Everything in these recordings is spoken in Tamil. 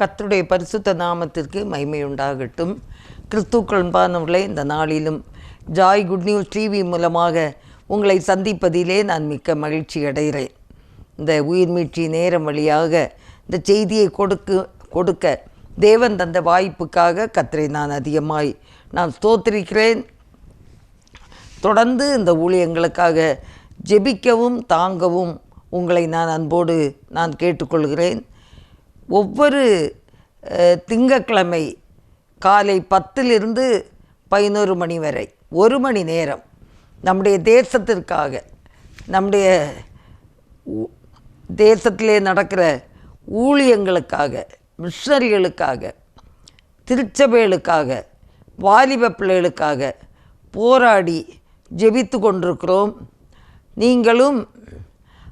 கத்தருடைய பரிசுத்த நாமத்திற்கு மகிமை உண்டாகட்டும் கிறிஸ்துக்கள்பானவர்களே இந்த நாளிலும் ஜாய் குட் நியூஸ் டிவி மூலமாக உங்களை சந்திப்பதிலே நான் மிக்க மகிழ்ச்சி அடைகிறேன். இந்த உயிர்மீட்சி நேரம் வழியாக இந்த செய்தியை கொடுக்க கொடுக்க தேவன் தந்த வாய்ப்புக்காக கத்தரை நான் அதிகமாய் நான் ஸ்தோத்திரிக்கிறேன். தொடர்ந்து இந்த ஊழியங்களுக்காக ஜெபிக்கவும் தாங்கவும் உங்களை நான் அன்போடு நான் கேட்டுக்கொள்கிறேன். ஒவ்வொரு திங்கக்கிழமை திங்கட்கிழமை காலை பத்திலிருந்து பதினோரு மணி வரை ஒரு மணி நேரம் நம்முடைய தேசத்திற்காக நம்முடைய ஊ- தேசத்திலே நடக்கிற ஊழியங்களுக்காக மிஷனரிகளுக்காக திருச்சபைகளுக்காக வாலிப பிள்ளைகளுக்காக போராடி ஜெபித்து கொண்டிருக்கிறோம். நீங்களும்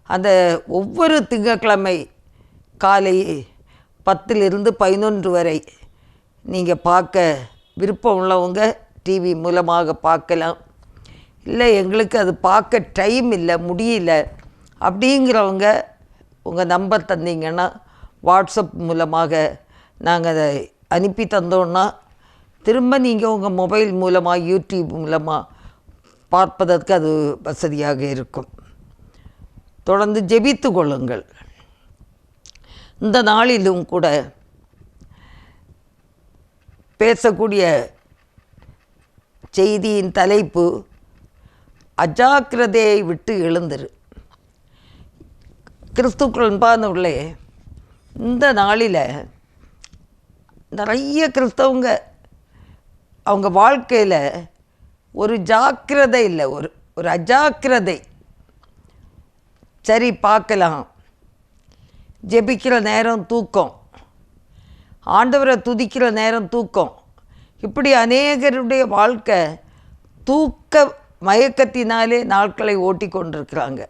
அந்த ஒவ்வொரு திங்கக்கிழமை காலை பத்திலிருந்து பதினொன்று வரை நீங்கள் பார்க்க விருப்பம் உள்ளவங்க டிவி மூலமாக பார்க்கலாம். இல்லை எங்களுக்கு அது பார்க்க டைம் இல்லை முடியல. அப்படிங்கிறவங்க உங்கள் நம்பர் தந்தீங்கன்னா வாட்ஸ்அப் மூலமாக நாங்கள் அதை அனுப்பி தந்தோன்னா திரும்ப நீங்கள் உங்கள் மொபைல் மூலமாக யூடியூப் மூலமாக பார்ப்பதற்கு அது வசதியாக இருக்கும். தொடர்ந்து ஜெபித்து கொள்ளுங்கள். இந்த நாளிலும் கூட பேசக்கூடிய செய்தியின் தலைப்பு அஜாக்கிரதையை விட்டு எழுந்திரு. கிறிஸ்துக்கள் அன்பானவர்களே இந்த நாளில் நிறைய கிறிஸ்தவங்க அவங்க வாழ்க்கையில் ஒரு ஜாக்கிரதை இல்லை ஒரு ஒரு அஜாக்கிரதை. சரி பார்க்கலாம். ஜெபிக்கிற நேரம் தூக்கம். ஆண்டவரை துதிக்கிற நேரம் தூக்கம். இப்படி அநேகருடைய வாழ்க்கை தூக்க மயக்கத்தினாலே நாட்களை ஓட்டி கொண்டிருக்கிறாங்க.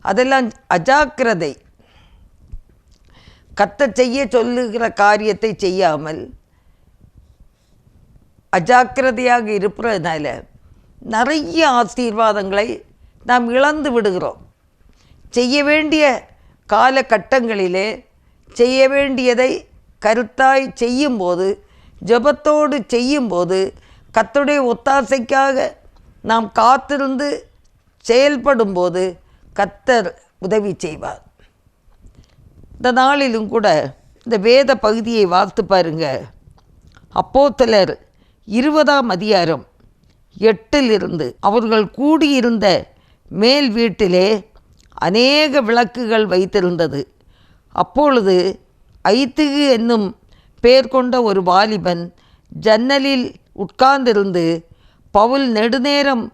அதெல்லாம் அஜாக்கிரதை. கத்த செய்ய சொல்லுகிற காரியத்தை செய்யாமல் அஜாக்கிரதையாக இருப்பதுனால நிறைய ஆசீர்வாதங்களை நாம் இழந்து விடுகிறோம். செய்ய வேண்டிய காலகட்டங்களிலே செய்ய வேண்டியதை கருத்தாய் செய்யும்போது ஜெபத்தோடு செய்யும்போது கத்துடைய ஒத்தாசைக்காக நாம் காத்திருந்து செயல்படும்போது கத்தர் உதவி செய்வார். இந்த நாளிலும் கூட இந்த வேத பகுதியை வாசித்து பாருங்க. அப்போத்தலர் இருபதாம் அதிகாரம் எட்டிலிருந்து அவர்கள் கூடியிருந்த மேல் வீட்டிலே அநேக விளக்குகள் வைத்திருந்தது. அப்பொழுது ஐத்துகு என்னும் பெயர் கொண்ட ஒரு வாலிபன் ஜன்னலில் உட்கார்ந்திருந்து பவுல் நெடுநேரம்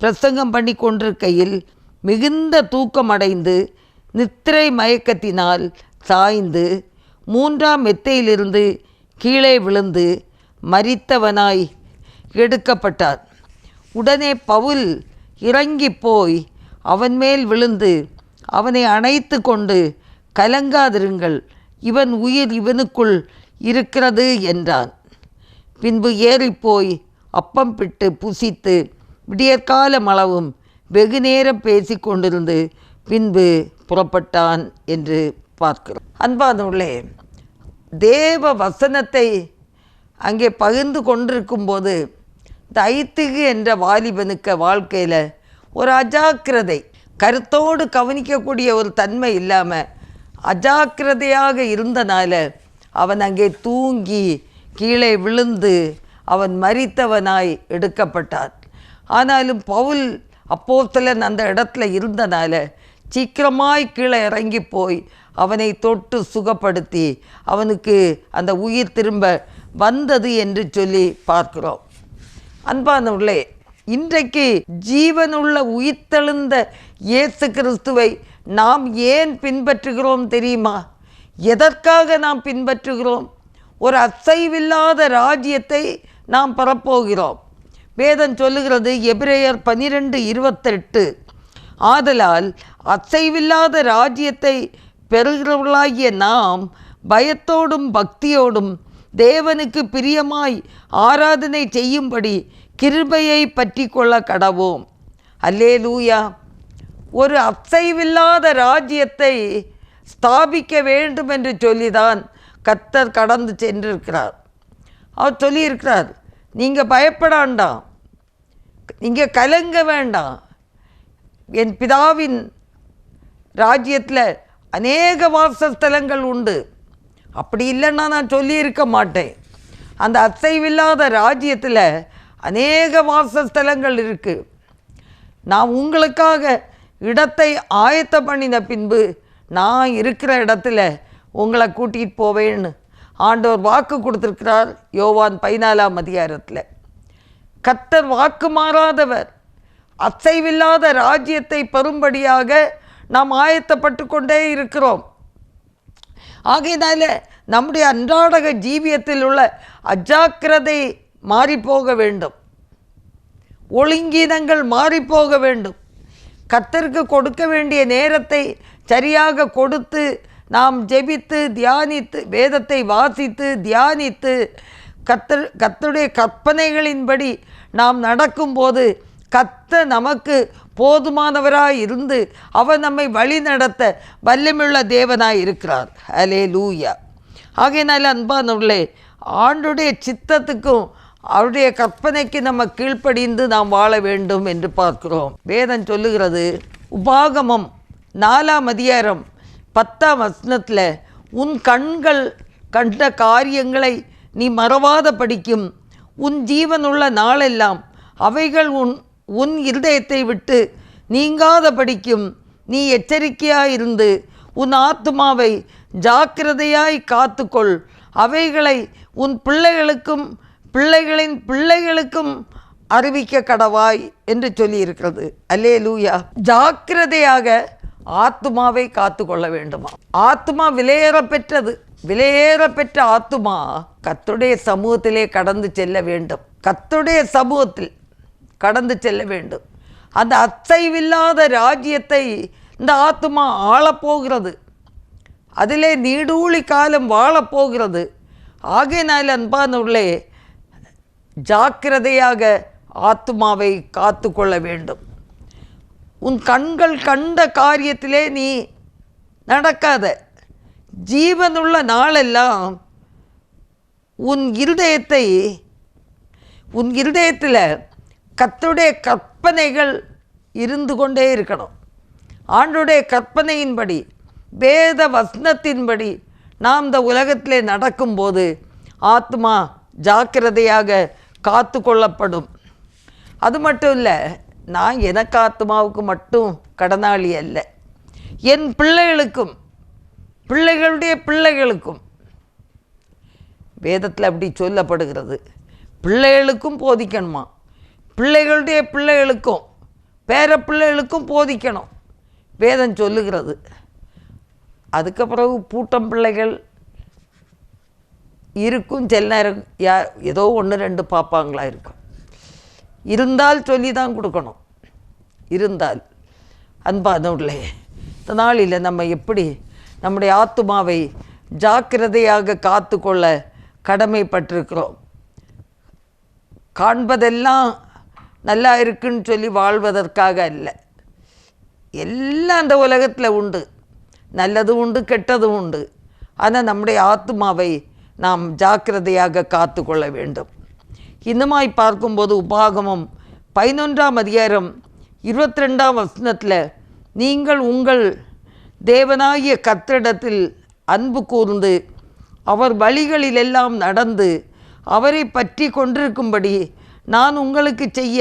பிரசங்கம் பண்ணி கொண்டிருக்கையில் மிகுந்த தூக்கமடைந்து நித்திரை மயக்கத்தினால் சாய்ந்து மூன்றாம் மெத்தையிலிருந்து கீழே விழுந்து மரித்தவனாய் எடுக்கப்பட்டார். உடனே பவுல் இறங்கி போய் அவன் மேல் விழுந்து அவனை அணைத்து கொண்டு கலங்காதிருங்கள். இவன் உயிர் இவனுக்குள் இருக்கிறது என்றான். பின்பு ஏறிப்போய் அப்பம் பிட்டு புசித்து விடியற்காலம் அளவும் வெகு நேரம் பேசி கொண்டிருந்து பின்பு புறப்பட்டான் என்று பார்க்கிறோம். அன்பானவர்களே தேவ வசனத்தை அங்கே பகிர்ந்து கொண்டிருக்கும்போது இந்த ஐத்துகு என்ற வாலிபனுக்கு வாழ்க்கையில் ஒரு அஜாக்கிரதை கருத்தோடு கவனிக்கக்கூடிய ஒரு தன்மை இல்லாமல் அஜாக்கிரதையாக இருந்தனால அவன் அங்கே தூங்கி கீழே விழுந்து அவன் மரித்தவனாய் எடுக்கப்பட்டான். ஆனாலும் பவுல் அப்போத்தலன் அந்த இடத்துல இருந்தனால சீக்கிரமாய் கீழே இறங்கி போய் அவனை தொட்டு சுகப்படுத்தி அவனுக்கு அந்த உயிர் திரும்ப வந்தது என்று சொல்லி பார்க்கிறோம். அன்பானவர்களே இன்றைக்கு ஜீவனுள்ள உயிர்த்தெழுந்த இயேசு கிறிஸ்துவை நாம் ஏன் பின்பற்றுகிறோம் தெரியுமா? எதற்காக நாம் பின்பற்றுகிறோம்? ஒரு அசைவில்லாத ராஜ்யத்தை நாம் பெறப்போகிறோம். வேதம் சொல்லுகிறது எபிரேயர் பனிரெண்டு இருபத்தெட்டு. ஆதலால் அசைவில்லாத ராஜ்யத்தை பெறுகிறவர்களாகிய நாம் பயத்தோடும் பக்தியோடும் தேவனுக்கு பிரியமாய் ஆராதனை செய்யும்படி கிருபையை பற்றி கொள்ள கடவோம் அல்லேலூயா. ஒரு அசைவில்லாத ராஜ்யத்தை ஸ்தாபிக்க வேண்டும் என்று சொல்லிதான் கத்தர் கடந்து சென்றிருக்கிறார். அவர் சொல்லியிருக்கிறார் நீங்கள் பயப்படாண்டாம் நீங்கள் கலங்க வேண்டாம் என் பிதாவின் ராஜ்யத்தில் அநேக வாசஸ்தலங்கள் உண்டு. அப்படி இல்லைன்னா நான் சொல்லியிருக்க மாட்டேன். அந்த அசைவில்லாத ராஜ்யத்தில் அநேக வாசஸ்தலங்கள் இருக்குது நான் உங்களுக்காக இடத்தை ஆயத்த பண்ணின பின்பு நான் இருக்கிற இடத்துல உங்களை கூட்டிகிட்டு போவேன்னு ஆண்டவர் வாக்கு கொடுத்துருக்கிறார் யோவான் பதினாலாம் அதிகாரத்தில். கத்தர் வாக்கு மாறாதவர். அசைவில்லாத ராஜ்யத்தை பெறும்படியாக நாம் ஆயத்தப்பட்டு கொண்டே இருக்கிறோம். ஆகையினால நம்முடைய அன்றாடக ஜீவியத்தில் உள்ள அஜாக்கிரதை மாறிப்போக வேண்டும். ஒழுங்கீனங்கள் மாறிப்போக வேண்டும். கத்தருக்கு கொடுக்க வேண்டிய நேரத்தை சரியாக கொடுத்து நாம் ஜெபித்து தியானித்து வேதத்தை வாசித்து தியானித்து கத்தர் கத்தருடைய கற்பனைகளின்படி நாம் நடக்கும்போது கத்த நமக்கு போதுமானவராய் இருந்து அவர் நம்மை வழி நடத்த வல்லமுள்ள தேவனாய் இருக்கிறார். அலே லூயா ஆகையினால அன்பானவர்களே ஆண்டுடைய சித்தத்துக்கும் அவருடைய கற்பனைக்கு நம்ம கீழ்ப்படிந்து நாம் வாழ வேண்டும் என்று பார்க்கிறோம். வேதம் சொல்லுகிறது உபாகமம் நாலாம் அதிகாரம் பத்தாம் வசனத்தில் உன் கண்கள் கண்ட காரியங்களை நீ மறவாத படிக்கும் உன் ஜீவனுள்ள நாளெல்லாம் அவைகள் உன் உன் இருதயத்தை விட்டு நீங்காத படிக்கும் நீ எச்சரிக்கையாயிருந்து உன் ஆத்மாவை ஜாக்கிரதையாய் காத்துக்கொள். அவைகளை உன் பிள்ளைகளுக்கும் பிள்ளைகளின் பிள்ளைகளுக்கும் அறிவிக்க கடவாய் என்று சொல்லியிருக்கிறது. அல்லே லூயா ஜாக்கிரதையாக ஆத்துமாவை காத்து கொள்ள வேண்டுமா? ஆத்துமா விலையேற பெற்றது விலையேற பெற்ற ஆத்துமா கத்துடைய சமூகத்திலே கடந்து செல்ல வேண்டும். கத்துடைய சமூகத்தில் கடந்து செல்ல வேண்டும். அந்த அசைவில்லாத ராஜ்யத்தை இந்த ஆத்துமா ஆளப்போகிறது. அதிலே நீடூழி காலம் வாழப்போகிறது. ஆகையினால் உள்ளே ஜாக்கிரதையாக ஆத்துமாவை காத்து கொள்ள வேண்டும். உன் கண்கள் கண்ட காரியத்திலே நீ நடக்காத. ஜீவனுள்ள நாளெல்லாம் உன் இருதயத்தை உன் இருதயத்தில் கத்துடைய கற்பனைகள் இருந்து கொண்டே இருக்கணும். ஆண்டுடைய கற்பனையின்படி வேத வசனத்தின்படி நாம் இந்த உலகத்திலே நடக்கும்போது ஆத்மா ஜாக்கிரதையாக காத்து கொள்ளப்படும் அது மட்டும் இல்லை நான் எனக்கு ஆத்மாவுக்கு மட்டும் கடனாளி அல்ல. என் பிள்ளைகளுக்கும் பிள்ளைகளுடைய பிள்ளைகளுக்கும் வேதத்தில் அப்படி சொல்லப்படுகிறது. பிள்ளைகளுக்கும் போதிக்கணுமா? பிள்ளைகளுடைய பிள்ளைகளுக்கும் பேர பிள்ளைகளுக்கும் போதிக்கணும். வேதம் சொல்லுகிறது. அதுக்கு பிறகு பூட்டம் பிள்ளைகள் இருக்கும் சில நேரம் யா ஏதோ ஒன்று ரெண்டு பார்ப்பாங்களா இருக்கும். இருந்தால் சொல்லி தான் கொடுக்கணும். இருந்தால். அன்பானவர்களே இந்த நாளில் நம்ம எப்படி நம்முடைய ஆத்துமாவை ஜாக்கிரதையாக காத்து கொள்ள கடமைப்பட்டிருக்கிறோம்? காண்பதெல்லாம் நல்லா இருக்குன்னு சொல்லி வாழ்வதற்காக அல்ல. எல்லாம் அந்த உலகத்தில் உண்டு. நல்லதும் உண்டு கெட்டதும் உண்டு. ஆனால் நம்முடைய ஆத்மாவை நாம் ஜாக்கிரதையாக காத்து கொள்ள வேண்டும் இன்னுமாய் பார்க்கும்போது உபாகமம் பதினொன்றாம் அதிகாரம் இருபத்தி ரெண்டாம் வசனத்தில் நீங்கள் உங்கள் தேவனாகிய கத்திரிடத்தில் அன்பு கூர்ந்து அவர் வழிகளிலெல்லாம் நடந்து அவரை பற்றி கொண்டிருக்கும்படி நான் உங்களுக்கு செய்ய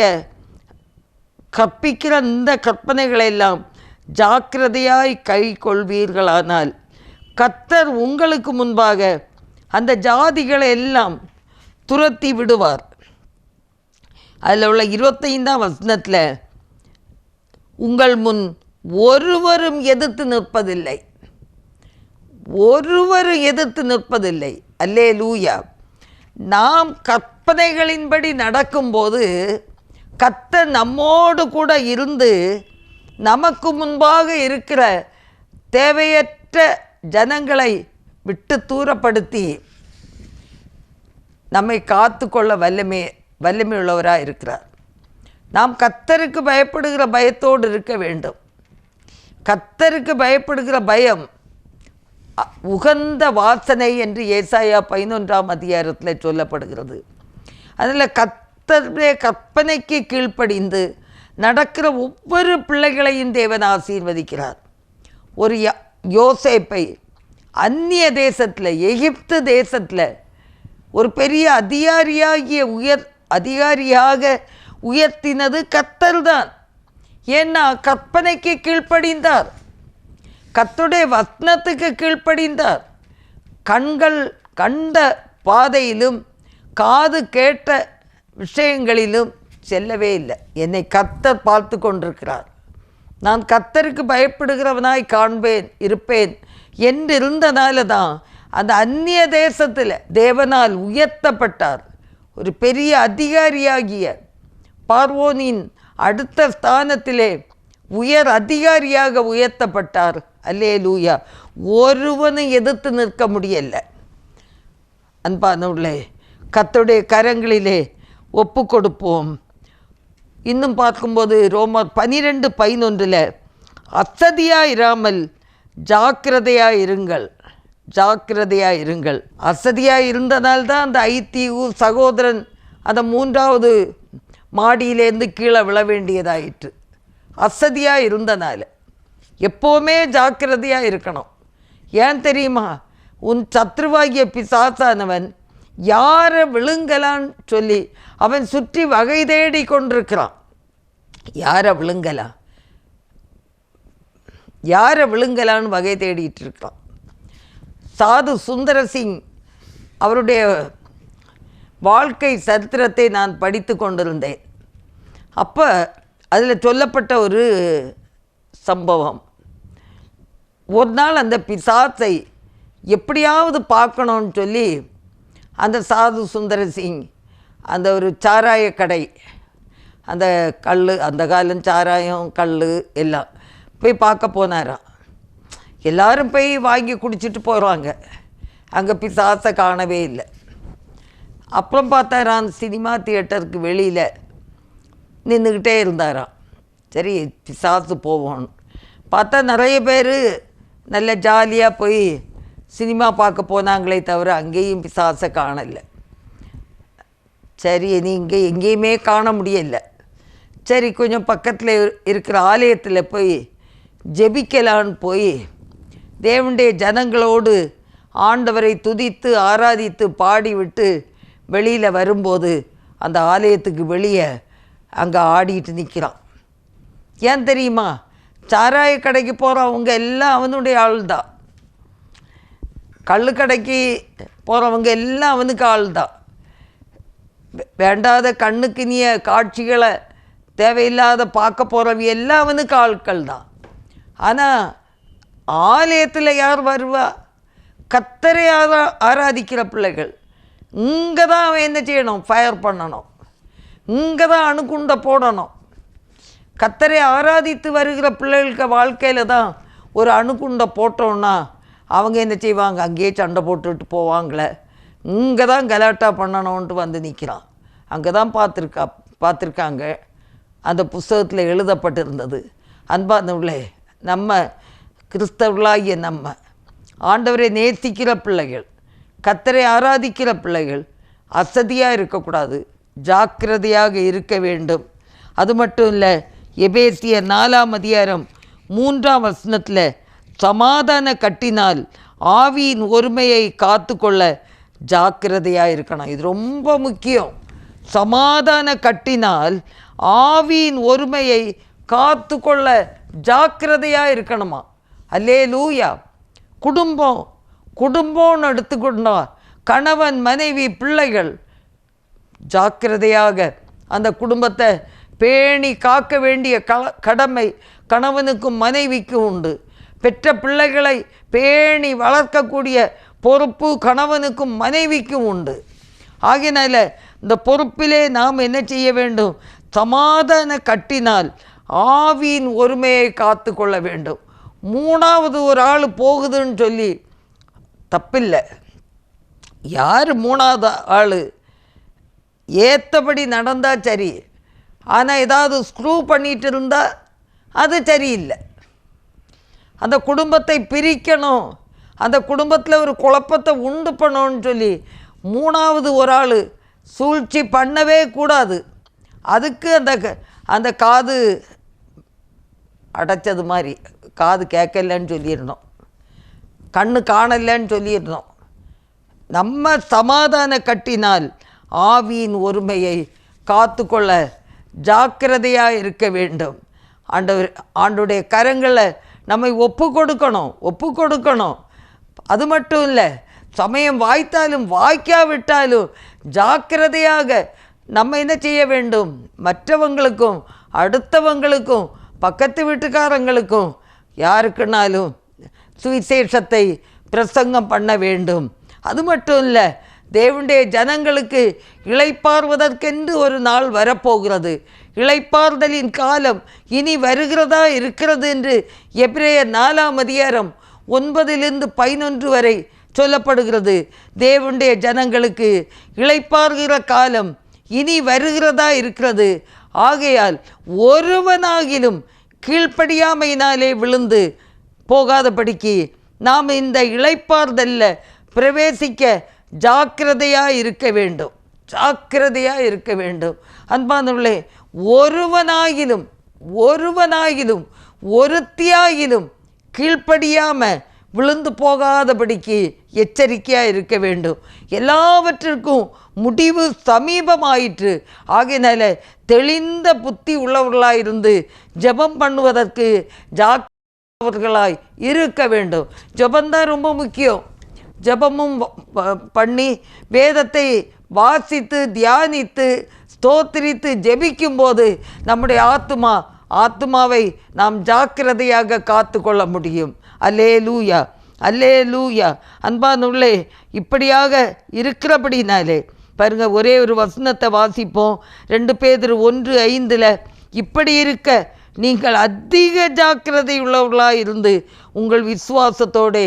கற்பிக்கிற இந்த கற்பனைகளெல்லாம் ஜாக்கிரதையாய் கை கொள்வீர்களானால் கத்தர் உங்களுக்கு முன்பாக அந்த ஜாதிகளை எல்லாம் துரத்தி விடுவார். அதில் உள்ள இருபத்தைந்தாம் வசனத்தில் உங்கள் முன் ஒருவரும் எதிர்த்து நிற்பதில்லை. ஒருவரும் எதிர்த்து நிற்பதில்லை. அல்லே லூயா நாம் கற்பனைகளின்படி நடக்கும்போது கத்த நம்மோடு கூட இருந்து நமக்கு முன்பாக இருக்கிற தேவையற்ற ஜனங்களை விட்டு தூரப்படுத்தி நம்மை காத்து கொள்ள வல்லமை வல்லமையுள்ளவராக இருக்கிறார். நாம் கத்தருக்கு பயப்படுகிற பயத்தோடு இருக்க வேண்டும். கத்தருக்கு பயப்படுகிற பயம் உகந்த வாசனை என்று ஏசாயா பதினொன்றாம் அதிகாரத்தில் சொல்லப்படுகிறது. அதில் கத்தருடைய கற்பனைக்கு கீழ்ப்படிந்து நடக்கிற ஒவ்வொரு பிள்ளைகளையும் தேவன் ஆசீர்வதிக்கிறார். ஒரு ய- யோசேப்பை அந்நிய தேசத்தில் எகிப்து தேசத்தில் ஒரு பெரிய அதிகாரியாகிய உயர் அதிகாரியாக உயர்த்தினது கத்தர் தான் ஏன்னா கற்பனைக்கு கீழ்ப்படிந்தார். கத்துடைய வத்னத்துக்கு கீழ்ப்படிந்தார். கண்கள் கண்ட பாதையிலும் காது கேட்ட விஷயங்களிலும் செல்லவே இல்லை. என்னை கத்தர் பார்த்து கொண்டிருக்கிறார். நான் கத்தருக்கு பயப்படுகிறவனாய் காண்பேன் இருப்பேன். என்று தான் அந்த அந்நிய தேசத்தில் தேவனால் உயர்த்தப்பட்டார். ஒரு பெரிய அதிகாரியாகிய பார்வோனின் அடுத்த ஸ்தானத்திலே உயர் அதிகாரியாக உயர்த்தப்பட்டார். அல்லே லூயா ஒருவனும் எதிர்த்து நிற்க முடியல. அன்பானவுள்ளே கத்துடைய கரங்களிலே ஒப்பு கொடுப்போம் இன்னும் பார்க்கும்போது ரோமர் பனிரெண்டு பதினொன்றில் அசதியாக இராமல் ஜாக்கிரதையாக இருங்கள். ஜாக்கிரதையாக இருங்கள். அசதியாக இருந்ததால்தான் அந்த ஐத்தீவு சகோதரன் அந்த மூன்றாவது மாடியிலேருந்து கீழே விழ வேண்டியதாயிற்று அசதியாக இருந்தனால. எப்போவுமே ஜாக்கிரதையாக இருக்கணும். ஏன் தெரியுமா? உன் சத்ருவாகிய பிசாசானவன் யாரை விழுங்கலான்னு சொல்லி அவன் சுற்றி வகை தேடி கொண்டிருக்கிறான். யாரை விழுங்கலாம் யாரை விழுங்கலான்னு வகை தேடிட்டு இருக்கான். சாது சுந்தர சிங் அவருடைய வாழ்க்கை சரித்திரத்தை நான் படித்து கொண்டிருந்தேன். அப்போ அதில் சொல்லப்பட்ட ஒரு சம்பவம். ஒரு நாள் அந்த பிசாசை எப்படியாவது பார்க்கணும்னு சொல்லி அந்த சாது சுந்தர சிங் அந்த ஒரு சாராய கடை அந்த கல் அந்த காலம் சாராயம் கல் எல்லாம் போய் பார்க்க போனாராம். எல்லாரும் போய் வாங்கி குடிச்சிட்டு போகிறாங்க அங்கே பிசாசை காணவே இல்லை. அப்புறம் பார்த்தாராம் சினிமா தியேட்டருக்கு வெளியில் நின்றுக்கிட்டே இருந்தாராம். சரி பிசாசு போவோம் பார்த்தா நிறைய பேர் நல்ல ஜாலியாக போய் சினிமா பார்க்க போனாங்களே தவிர அங்கேயும் பிசாசை காணலை. சரி நீ இங்கே எங்கேயுமே காண முடியலை. சரி கொஞ்சம் பக்கத்தில் இருக்கிற ஆலயத்தில் போய் ஜெபிக்கலான்னு போய் தேவனுடைய ஜனங்களோடு ஆண்டவரை துதித்து ஆராதித்து பாடிவிட்டு வெளியில் வரும்போது அந்த ஆலயத்துக்கு வெளியே அங்கே ஆடிட்டு நிற்கிறான் ஏன் தெரியுமா? சாராய கடைக்கு போகிறவங்க எல்லாம் அவனுடைய ஆள் தான் கள்ளுக்கடைக்கு போகிறவங்க எல்லாம் அவனுக்கு ஆள் தான் வே- வேண்டாத கண்ணுக்கு நீய காட்சிகளை தேவையில்லாத பார்க்க போகிறவங்க எல்லாம் அவனுக்கு ஆட்கள் தான் ஆனால் ஆலயத்தில் யார் வருவா? கத்தரை ஆரா ஆராதிக்கிற பிள்ளைகள். இங்கே தான் அவன் என்ன செய்யணும்? ஃபயர் பண்ணணும். இங்கே தான் அணுகுண்டை போடணும். கத்தரை ஆராதித்து வருகிற பிள்ளைகளுக்கு வாழ்க்கையில் தான் ஒரு அணுகுண்டை போட்டோன்னா அவங்க என்ன செய்வாங்க? அங்கேயே சண்டை போட்டுட்டு போவாங்களே. இங்கே தான் கலாட்டா பண்ணணும்ன்ட்டு வந்து நிற்கிறான் அங்கே தான் பார்த்துருக்கா பார்த்துருக்காங்க. அந்த புஸ்தகத்தில் எழுதப்பட்டிருந்தது. உள்ளே நம்ம கிறிஸ்தவர்களாகிய நம்ம. ஆண்டவரை நேசிக்கிற பிள்ளைகள் கத்தரை ஆராதிக்கிற பிள்ளைகள் அசதியாக இருக்கக்கூடாது ஜாக்கிரதையாக இருக்க வேண்டும். அது மட்டும் இல்லை எபேசிய நாலாம் அதிகாரம் மூன்றாம் வசனத்தில் சமாதான கட்டினால் ஆவியின் ஒருமையை காத்துக்கொள்ள ஜாக்கிரதையாக இருக்கணும். இது ரொம்ப முக்கியம். சமாதான கட்டினால் ஆவியின் ஒருமையை காத்துக்கொள்ள ஜாக்கிரதையாக இருக்கணுமா? அல்லே லூயா குடும்பம் குடும்பம்னு எடுத்துக்கொண்டா கணவன் மனைவி பிள்ளைகள் ஜாக்கிரதையாக அந்த குடும்பத்தை பேணி காக்க வேண்டிய க கடமை கணவனுக்கும் மனைவிக்கும் உண்டு. பெற்ற பிள்ளைகளை பேணி வளர்க்கக்கூடிய பொறுப்பு கணவனுக்கும் மனைவிக்கும் உண்டு. ஆகினால இந்த பொறுப்பிலே நாம் என்ன செய்ய வேண்டும்? சமாதான கட்டினால் ஆவியின் ஒருமையை காத்து கொள்ள வேண்டும். மூணாவது ஒரு ஆள் போகுதுன்னு சொல்லி தப்பில்லை. யார் மூணாவது ஆள்? ஏற்றபடி நடந்தால் சரி. ஆனால் ஏதாவது ஸ்க்ரூ பண்ணிட்டு இருந்தால் அது சரியில்லை. அந்த குடும்பத்தை பிரிக்கணும். அந்த குடும்பத்தில் ஒரு குழப்பத்தை உண்டு பண்ணணும்னு சொல்லி மூணாவது ஒரு ஆள் சூழ்ச்சி பண்ணவே கூடாது. அதுக்கு அந்த க- அந்த காது அடைச்சது மாதிரி காது கேட்கலன்னு சொல்லியிருந்தோம் கண்ணு காணலன்னு சொல்லியிருந்தோம் நம்ம சமாதான கட்டினால் ஆவியின் ஒருமையை காத்துக்கொள்ள ஜாக்கிரதையாக இருக்க வேண்டும். ஆண்டவர் ஆண்டுடைய கரங்களை நம்மை ஒப்பு கொடுக்கணும் ஒப்பு கொடுக்கணும். அது மட்டும் இல்லை சமயம் வாய்த்தாலும் வாய்க்காவிட்டாலும் ஜாக்கிரதையாக நம்ம என்ன செய்ய வேண்டும்? மற்றவங்களுக்கும் அடுத்தவங்களுக்கும் பக்கத்து வீட்டுக்காரங்களுக்கும் யாருக்குனாலும் சுவிசேஷத்தை பிரசங்கம் பண்ண வேண்டும். அது மட்டும் இல்லை தேவனுடைய ஜனங்களுக்கு இழைப்பார்வதற்கென்று ஒரு நாள் வரப்போகிறது. இழைப்பார்தலின் காலம் இனி வருகிறதா இருக்கிறது என்று எபிரேயர் நாலாம் அதிகாரம் ஒன்பதிலிருந்து பதினொன்று வரை சொல்லப்படுகிறது. தேவனுடைய ஜனங்களுக்கு இழைப்பார்கிற காலம் இனி வருகிறதா இருக்கிறது. ஆகையால் ஒருவனாகிலும் கீழ்ப்படியாமையினாலே விழுந்து போகாதபடிக்கு நாம் இந்த இழைப்பார்தல்ல பிரவேசிக்க ஜாக்கிரதையாக இருக்க வேண்டும். ஜாக்கிரதையாக இருக்க வேண்டும். அன்பானவர்களே ஒருவனாகிலும் ஒருவனாகிலும் ஒருத்தியாகிலும் கீழ்ப்படியாமல் விழுந்து போகாதபடிக்கு எச்சரிக்கையாக இருக்க வேண்டும். எல்லாவற்றிற்கும் முடிவு சமீபமாயிற்று. ஆகையினால தெளிந்த புத்தி உள்ளவர்களாக இருந்து ஜெபம் பண்ணுவதற்கு ஜாக்கிரவர்களாய் இருக்க வேண்டும். ஜபந்தான் ரொம்ப முக்கியம். ஜெபமும் பண்ணி வேதத்தை வாசித்து தியானித்து ஸ்தோத்திரித்து ஜெபிக்கும்போது நம்முடைய ஆத்மா ஆத்துமாவை நாம் ஜாக்கிரதையாக காத்து கொள்ள முடியும். அல்லே லூயா அல்லே லூயா அன்பானுள்ளே இப்படியாக இருக்கிறபடினாலே பாருங்க ஒரே ஒரு வசனத்தை வாசிப்போம். ரெண்டு பேர் ஒன்று ஐந்தில் இப்படி இருக்க நீங்கள் அதிக ஜாக்கிரதை உள்ளவர்களாக இருந்து உங்கள் விசுவாசத்தோட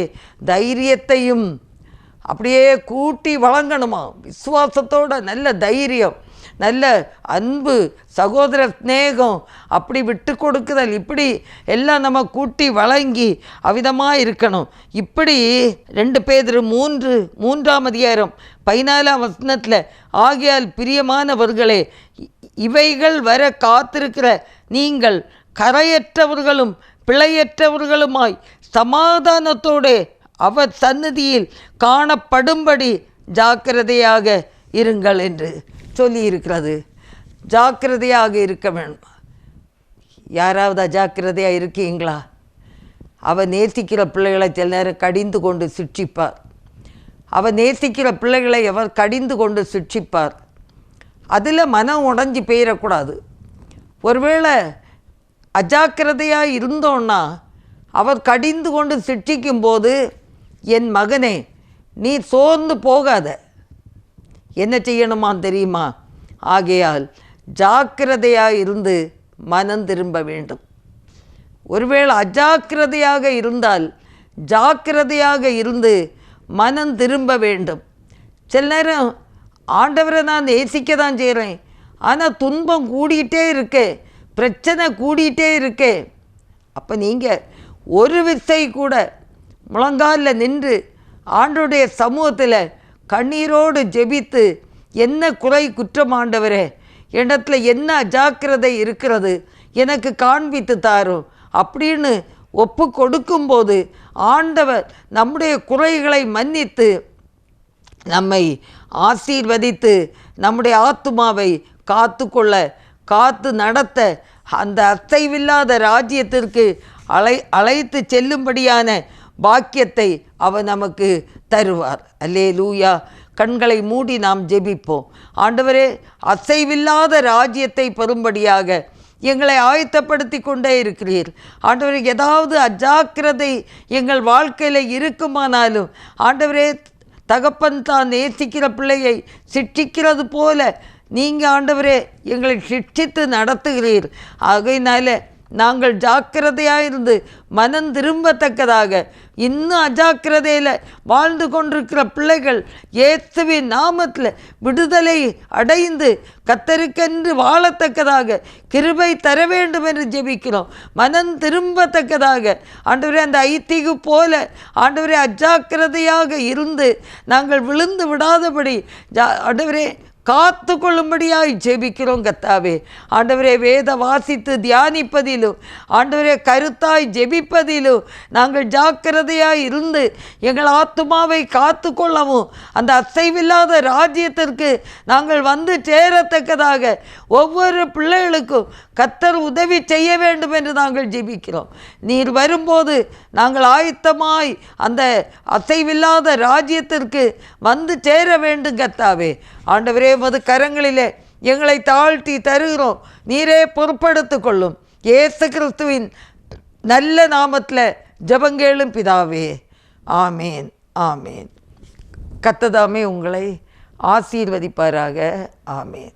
தைரியத்தையும் அப்படியே கூட்டி வழங்கணுமா? விசுவாசத்தோட நல்ல தைரியம். நல்ல அன்பு சகோதர சிநேகம் அப்படி விட்டு கொடுக்குதல் இப்படி எல்லாம் நம்ம கூட்டி வழங்கி அவிதமாக இருக்கணும். இப்படி ரெண்டு பேர் மூன்று மூன்றாம் அதிகாரம் பதினாலாம் வசனத்தில் ஆகியால் பிரியமானவர்களே இவைகள் வர காத்திருக்கிற நீங்கள் கரையற்றவர்களும் பிழையற்றவர்களுமாய் சமாதானத்தோடு அவர் சந்நிதியில் காணப்படும்படி ஜாக்கிரதையாக இருங்கள் என்று. சொல்லியிருக்கிறது. ஜாக்கிரதையாக இருக்க வேண்டும். யாராவது அஜாக்கிரதையாக இருக்கீங்களா? அவள் நேசிக்கிற பிள்ளைகளை சில நேரம் கடிந்து கொண்டு சிட்சிப்பார். அவள் நேசிக்கிற பிள்ளைகளை அவர் கடிந்து கொண்டு சிட்சிப்பார். அதில் மனம் உடஞ்சி போயிடக்கூடாது ஒருவேளை அஜாக்கிரதையாக இருந்தோன்னா அவர் கடிந்து கொண்டு சிட்சிக்கும் போது என் மகனே நீ சோர்ந்து போகாத. என்ன செய்யணுமா தெரியுமா? ஆகையால் ஜாக்கிரதையாக இருந்து மனம் திரும்ப வேண்டும். ஒருவேளை அஜாக்கிரதையாக இருந்தால் ஜாக்கிரதையாக இருந்து மனம் திரும்ப வேண்டும். சில நேரம் ஆண்டவரை நான் நேசிக்க தான் செய்கிறேன் ஆனால் துன்பம் கூடிக்கிட்டே இருக்கே பிரச்சனை கூடிக்கிட்டே இருக்கே. அப்போ நீங்கள் ஒரு விசை கூட முழங்காலில் நின்று ஆண்டோடைய சமூகத்தில் கண்ணீரோடு ஜெபித்து என்ன குறை குற்றம் ஆண்டவரே? இடத்துல என்ன அஜாக்கிரதை இருக்கிறது? எனக்கு காண்பித்து தாரும். அப்படின்னு ஒப்பு கொடுக்கும்போது ஆண்டவர் நம்முடைய குறைகளை மன்னித்து நம்மை ஆசீர்வதித்து நம்முடைய ஆத்துமாவை காத்துக்கொள்ள காத்து நடத்த அந்த அசைவில்லாத ராஜ்யத்திற்கு அழை அழைத்து செல்லும்படியான பாக்கியத்தை அவர் நமக்கு தருவார். அல்லே லூயா கண்களை மூடி நாம் ஜெபிப்போம். ஆண்டவரே அசைவில்லாத ராஜ்யத்தை பெறும்படியாக எங்களை ஆயத்தப்படுத்தி கொண்டே இருக்கிறீர். ஆண்டவரே ஏதாவது அஜாக்கிரதை எங்கள் வாழ்க்கையில் இருக்குமானாலும் ஆண்டவரே தகப்பன் தான் நேசிக்கிற பிள்ளையை சிட்சிக்கிறது போல நீங்கள் ஆண்டவரே எங்களை சிட்சித்து நடத்துகிறீர். ஆகையினால நாங்கள் ஜாக்கிரதையாக இருந்து மனம் திரும்பத்தக்கதாக இன்னும் அஜாக்கிரதையில் வாழ்ந்து கொண்டிருக்கிற பிள்ளைகள் இயேசுவின் நாமத்தில் விடுதலை அடைந்து கத்தருக்கென்று வாழத்தக்கதாக கிருபை தர வேண்டும் என்று ஜெபிக்கிறோம். மனம் திரும்பத்தக்கதாக. ஆண்டவரே அந்த ஐத்திகு போல ஆண்டவரே அஜாக்கிரதையாக இருந்து நாங்கள் விழுந்து விடாதபடி ஜா ஆண்டவரே காத்து கொள்ளும்படியாய் ஜெபிக்கிறோம் கத்தாவே ஆண்டவரே வேத வாசித்து தியானிப்பதிலும் ஆண்டவரே கருத்தாய் ஜெபிப்பதிலும் நாங்கள் ஜாக்கிரதையாய் இருந்து எங்கள் ஆத்துமாவை காத்து கொள்ளவும் அந்த அசைவில்லாத ராஜ்யத்திற்கு நாங்கள் வந்து சேரத்தக்கதாக ஒவ்வொரு பிள்ளைகளுக்கும் கத்தர் உதவி செய்ய வேண்டும் என்று நாங்கள் ஜெபிக்கிறோம். நீர் வரும்போது நாங்கள் ஆயத்தமாய் அந்த அசைவில்லாத ராஜ்யத்திற்கு வந்து சேர வேண்டும் கத்தாவே ஆண்டவரே மது கரங்களிலே எங்களை தாழ்த்தி தருகிறோம். நீரே பொறுப்படுத்து கொள்ளும் இயேசு கிறிஸ்துவின் நல்ல நாமத்தில் ஜபங்கேளும் பிதாவே. ஆமேன் ஆமேன். கத்ததாமே உங்களை ஆசீர்வதிப்பாராக. ஆமேன்.